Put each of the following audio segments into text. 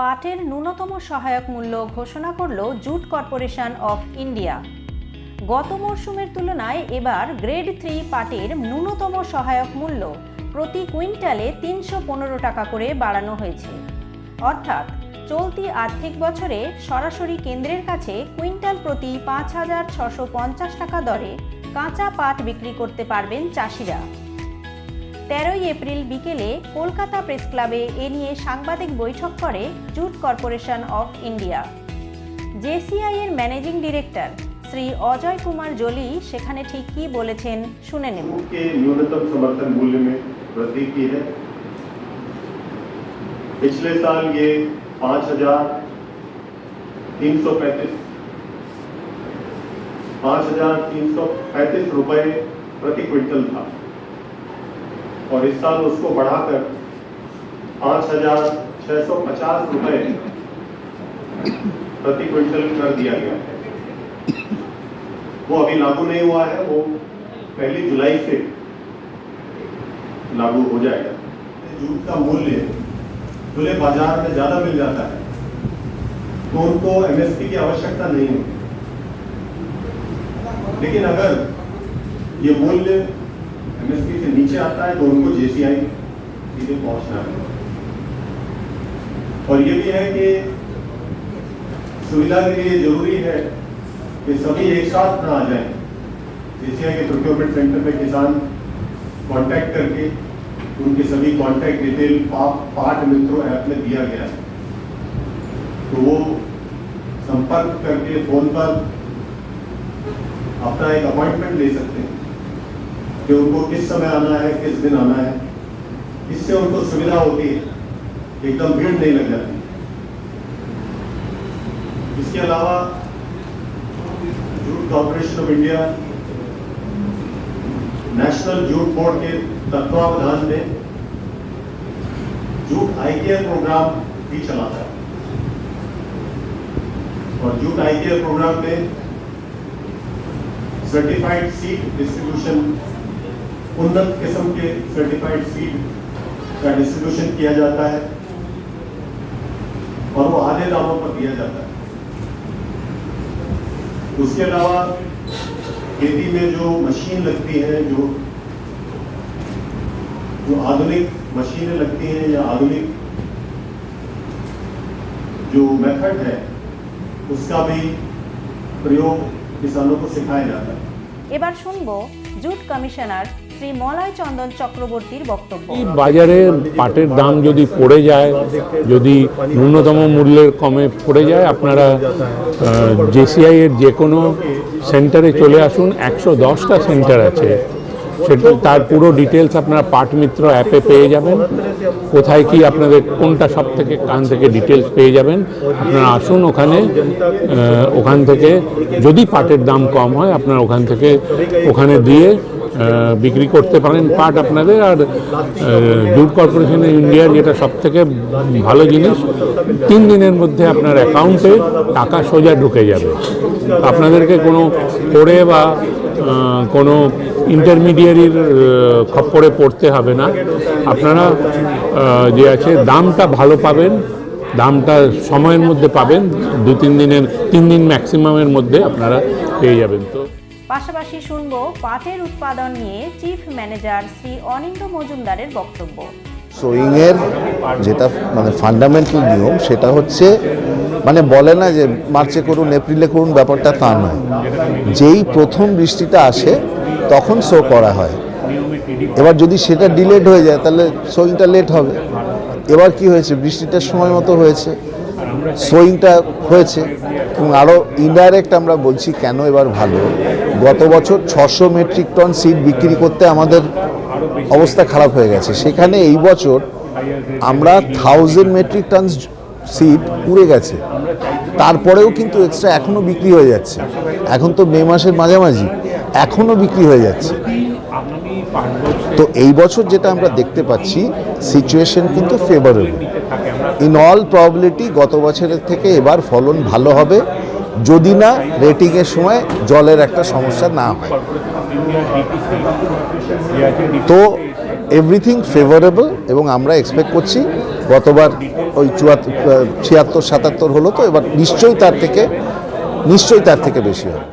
পাটের ন্যূনতম সহায়ক মূল্য ঘোষণা করল জুট কর্পোরেশন অফ ইন্ডিয়া। গত মরশুমের তুলনায় এবার গ্রেড থ্রি পাটের ন্যূনতম সহায়ক মূল্য প্রতি কুইন্টালে তিনশো পনেরো টাকা করে বাড়ানো হয়েছে। অর্থাৎ চলতি আর্থিক বছরে সরাসরি কেন্দ্রের কাছে কুইন্টাল প্রতি পাঁচ হাজার ছশো পঞ্চাশ টাকা দরে কাঁচা পাট বিক্রি করতে পারবেন চাষিরা। তেরোই এপ্রিল বিকেলে কলকাতা প্রেস ক্লাবে এ নিয়ে সাংবাদিক বৈঠক করে jute corporation of India JCI এর ম্যানেজিং ডিরেক্টর শ্রী অজয় কুমার জলি সেখানে ঠিক কী বলেছেন শুনে নেব के न्यूनतम समर्थन मूल्य में वृद्धि की है पिछले साल ये पाँच हजार तीन सौ पैंतीस पाँच हजार तीन सौ पैंतीस रुपए प्रति क्विंटल था और इस साल उसको बढ़ाकर पाँच हज़ार छः सौ पचास रुपए प्रति क्विंटल कर दिया गया है। वो अभी लागू नहीं हुआ है, वो पहली जुलाई से लागू हो जाएगा। जूट का मूल्य खुले बाज़ार में ज़्यादा मिल जाता है। तो उनको एमएसपी की आवश्यकता नहीं होती। लेकिन अगर ये मूल्य एमएसपी से नीचे आता है तो उनको जेसीआई सीधे पहुँचना है। और ये भी है कि सुविधा के लिए ज़रूरी है कि सभी एक साथ ना आ जाएँ। जेसीआई के प्रोक्योरमेंट सेंटर में किसान कांटेक्ट करके उनके सभी कांटेक्ट डिटेल पार्ट मित्रों ऐप में दिया गया है। तो वो संपर्क करके फ़ोन पर अपना एक अपॉइंटमेंट ले सकते हैं। कि उनको किस समय आना है, किस दिन आना है, इससे उनको सुविधा होती है। एकदम भीड़ नहीं लग जाती। इसके अलावा jute corporation of India national jute board के तत्वावधान में जूट आई प्रोग्राम भी चलाता है। और जूट आई प्रोग्राम में सर्टिफाइड सीड डिस्ट्रीब्यूशन उन्नत किस्म के सर्टिफाइड सीड का डिस्ट्रीब्यूशन किया जाता है और वो आधे दामों पर दिया जाता है उसके अलावा खेती में जो मशीन लगती है जो जो आधुनिक मशीनें लगती हैं या आधुनिक जो मेथड है उसका भी प्रयोग किसानों को सिखाया जाता है এবার শুনবো জুট কমিশনার শ্রী মলয় চন্দন চক্রবর্তীর বক্তব্য। বাজারে পাটের দাম যদি পড়ে যায়, যদি ন্যূনতম মূল্যের কমে পড়ে যায়, আপনারা জেসিআই এর যে কোনো সেন্টারে চলে আসুন, একশো দশটা সেন্টার আছে। সেটা তার পুরো ডিটেলস আপনারা পাট মিত্র অ্যাপে পেয়ে যাবেন। কোথায় কি আপনাদের কোনটা সব থেকে কান থেকে ডিটেলস পেয়ে যাবেন, আপনারা আসুন ওখানে ওখান থেকে। যদি পাটের দাম কম হয়, আপনারা ওখান থেকে ওখানে দিয়ে বিক্রি করতে পারেন পাট আপনাদের, আর জুট কর্পোরেশন ইন্ডিয়ার যেটা সব থেকে ভালো জিনিস, তিন দিনের মধ্যে আপনার অ্যাকাউন্টে টাকা সোজা ঢুকে যাবে। আপনাদেরকে কোনো করে বা কোনো ইন্টারমিডিয়ারির খপ্পরে পড়তে হবে না। আপনারা যে আছে দামটা ভালো পাবেন, দামটা সময়ের মধ্যে পাবেন দু তিন দিনের, তিন দিন ম্যাক্সিমামের মধ্যে আপনারা পেয়ে যাবেন। তো পাশাপাশি শুনব পাটের উৎপাদন নিয়ে চিফ ম্যানেজার শ্রী অনিন্দ মজুমদারের বক্তব্য। সোয়িংয়ের যেটা মানে ফান্ডামেন্টাল নিয়ম, সেটা হচ্ছে মানে বলে না যে মার্চে করুন, এপ্রিলে করুন, ব্যাপারটা তা নয়। যেই প্রথম বৃষ্টিটা আসে, তখন শো করা হয়। এবার যদি সেটা ডিলেড হয়ে যায়, তাহলে সোয়িংটা লেট হবে। এবার কি হয়েছে? বৃষ্টিটা সময় মতো হয়েছে। সোয়িংটা হয়েছে এবং আরও ইনডাইরেক্ট আমরা বলছি কেন এবার ভালো। গত বছর ছশো মেট্রিক টন সিট বিক্রি করতে আমাদের অবস্থা খারাপ হয়ে গেছে। সেখানে এই বছর আমরা থাউজেন্ড মেট্রিক টন সিট উড়ে গেছে। তারপরেও কিন্তু এক্সট্রা এখনও বিক্রি হয়ে যাচ্ছে। এখন তো মে মাসের মাঝামাঝি। এখনও বিক্রি হয়ে যাচ্ছে। তো এই বছর যেটা আমরা দেখতে পাচ্ছি সিচুয়েশন কিন্তু ফেভারেবল ইন অল প্রবাবিলিটি গত বছরের থেকে এবার ফলন ভালো হবে, যদি না রেটিংয়ের সময় জলের একটা সমস্যা না হয়। তো এভরিথিং ফেভারেবল এবং আমরা এক্সপেক্ট করছি, গতবার ওই চুয়াত্তর ছিয়াত্তর, সাতাত্তর হলো তো, এবার নিশ্চয়ই তার থেকে, নিশ্চয়ই তার থেকে বেশি হবে।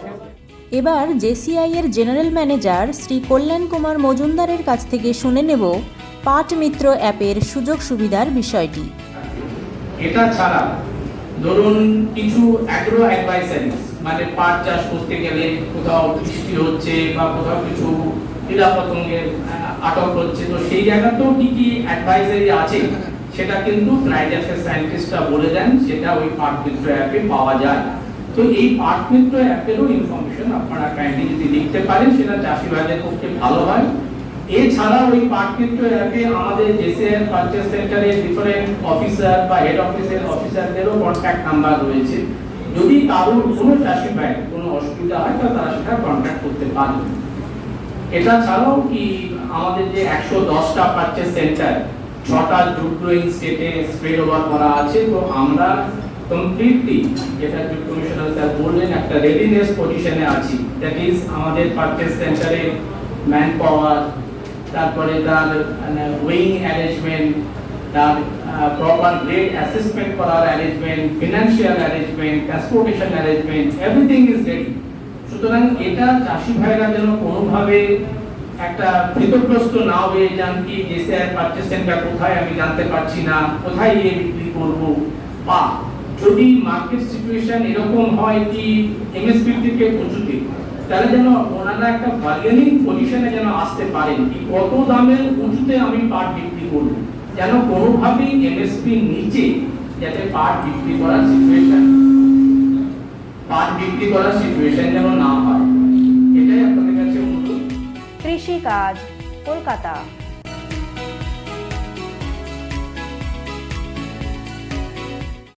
এবার জেসিআই এর জেনারেল ম্যানেজার শ্রী কল্যাণ কুমার মজুমদারের কাছ থেকে শুনে নেব পাট মিত্র অ্যাপের সুযোগ সুবিধার বিষয়টি। এটা ছাড়া ধরুন কিছু অ্যাগ্রো অ্যাডভাইসারিজ মানে পাট চাষ করতে গেলে কোথাও বৃষ্টি হচ্ছে বা কোথাও কিছু কীড়াপতঙ্গের আহ, আটক হচ্ছে তো সেই জায়গাতেও কি কি অ্যাডভাইসারি আছে? সেটা কিন্তু নাইজাসের সায়েন্টিস্টরা বলে দেন সেটা ওই পাট মিত্র অ্যাপে পাওয়া যায়। তো এই পাট মিত্র অ্যাপেরও ইনফরমেশন আপনারা কাইন্ডলি যদি লিখতে পারেন সেটা চাষিভাইদের পক্ষে ভালো হয়। এছাড়া ওই পাটমিত্র অ্যাপে আমাদের জেসিআর পারচেজ সেন্টারের ডিফারেন্ট অফিসার বা হেড অফিসের অফিসারদেরও কন্ট্যাক্ট নাম্বার রয়েছে। যদি কারোর কোনো চাষি ভাই কোনো অসুবিধা হয় তাহলে তারা সেটা কন্ট্যাক্ট করতে পারবে। এটা ছাড়াও কি আমাদের যে একশো দশটা পারচেজ সেন্টার ছটা জুট গ্রোয়িং স্টেটে স্প্রেড ওভার করা আছে, তো আমরা কমপ্লিটলি যেটা জুট কমিশনার স্যার বললেন, একটা রেডিনেস পজিশনে আছি। দ্যাট ইজ আমাদের পারচেজ সেন্টারে ম্যান পাওয়ার তারপরে তার ওয়েইং অ্যারেঞ্জমেন্ট তার প্রপার গ্রেড অ্যাসেসমেন্ট করার arrangement financial arrangement transportation arrangement everything is ready সুতরাং এটা চাষি ভাইরা যেন কোনোভাবে একটা ভীতগ্রস্ত না হয়ে যান কি যে, স্যার পারচেস সেন্টার কোথায়? আমি জানতে পারছি না। কোথায় গিয়ে বিক্রি করব? বা যদি মার্কেট সিচুয়েশন এরকম হয় কি এমএসপি থেকে উঁচুতে তাহলে যেন ওনারা একটা বার্গেনিং পজিশনে যেন আসতে পারেন কি কত দামের উঁচুতে আমি পাট বিক্রি করব। যেন কোনোভাবেই এমএসপি নিচে যাতে পাট বিক্রি করার সিচুয়েশন পাট বিক্রি করার সিচুয়েশন যেন না হয়। এটাই আপনাদের কাছে অনুরোধ। কৃষি কাজ কলকাতা।